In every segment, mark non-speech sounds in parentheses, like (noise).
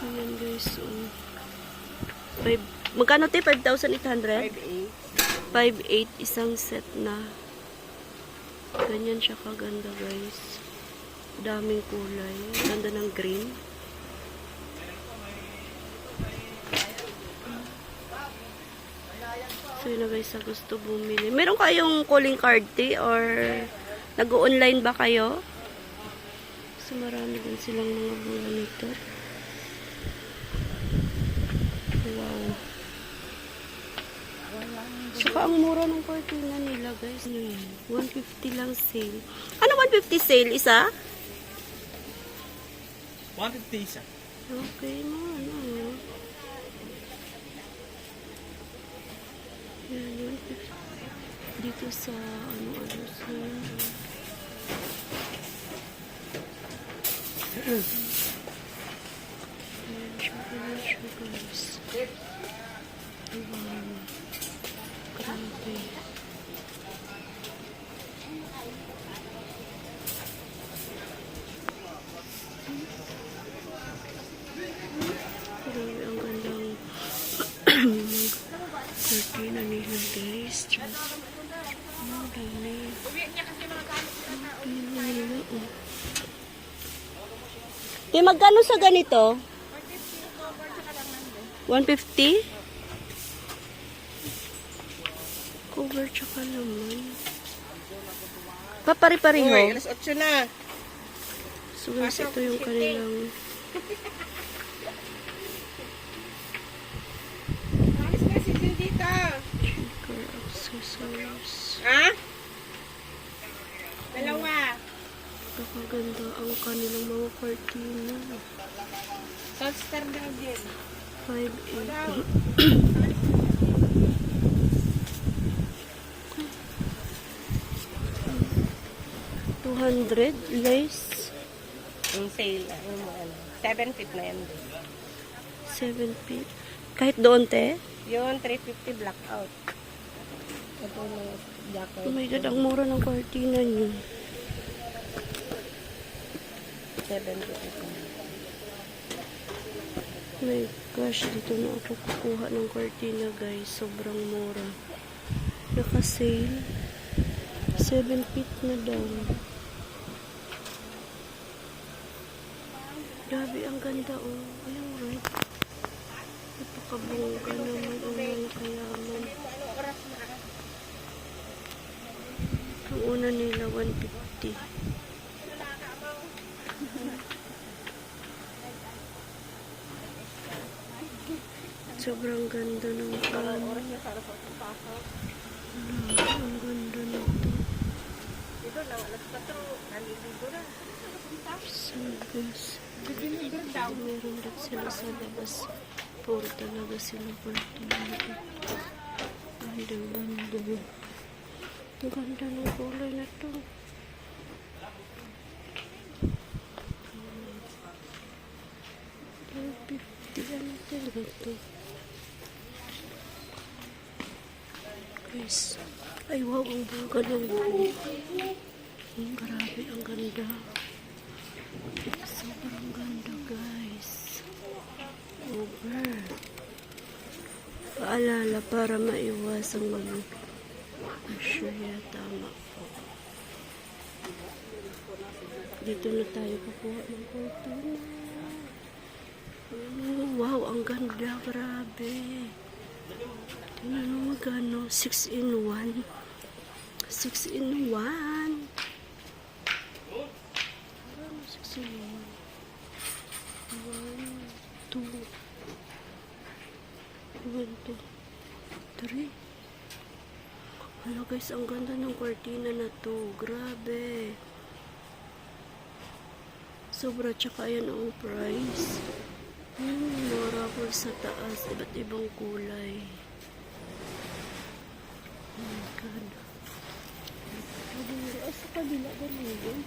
So, yan guys. So, five, magkano te? 5,800? 5A. 5,800 isang set na. Ganyan siya kaganda guys. Daming kulay. Ganda ng green. So yun na guys sa gusto bumili. Meron kayong calling card te or nag-online ba kayo? So marami din silang mga bunga nito. Wow. Saka ang mura ng cortina nila guys. Ano yan? 150 lang sale. Ano 150 sale? Isa? 150 isa. Okay na, ano. Yan, 150. Dito sa, ano, ano, sa... Ayan (clears throat) Diyos. Ang. Cortina nila, oh. Di, magkano sa ganito? 150? Cover tsaka naman. Papari-pareho. Uy, alas 8 na. So guys, ito yung kanilang Ha? Dalawa. Napakaganda ang kanilang mga cortina. Toaster daw din. 580. Two hundred lace, Yung sale, ano mo, ano. 7 feet na yan. seven feet. Kahit doon, te? Yun, 350 blackout. Ito na jacket. Oh my God, ang mura ng cortina niyo. 7 feet. Oh my gosh, dito na ako kukuha ng cortina, guys. Sobrang mura. Naka-sale. 7 feet na daw. Grabe, ang ganda, oh. Ayun, right? Napakabongga naman ang mga kayaman. Ang una nila, 150. Sobrang ganda ng ano. Ang ganda nito. Dito na, alas 4. Naliligo na. Service. Meron din sila sa labas. Puro talaga sila partido. Ganda, ganda. Ang ganda ng kulay na to. Ang 50 ano talaga? Guys, ay wow, ang buga ng buhok. Ang grabe, ang ganda. Sobrang ganda, guys. Over. Paalala para maiwasang mag... Asya, tama po. Dito na tayo kukuha ng kultuna. Oh, wow, ang ganda, grabe. Tingnan mo magano, 6 in 1. 6 in 1. 6 in 1. 1, 2, 1, 2, 3. Hello guys, ang ganda ng kortina na to. Grabe. Sobra tsaka yan ang price. Hmm, mura ko sa taas. Iba't ibang kulay. Oh my God. Ay, sa kabila ganun.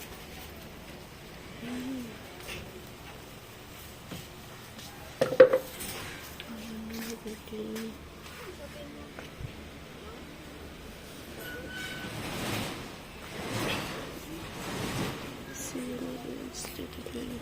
Hmm. Ayun na, kortina. тут люди.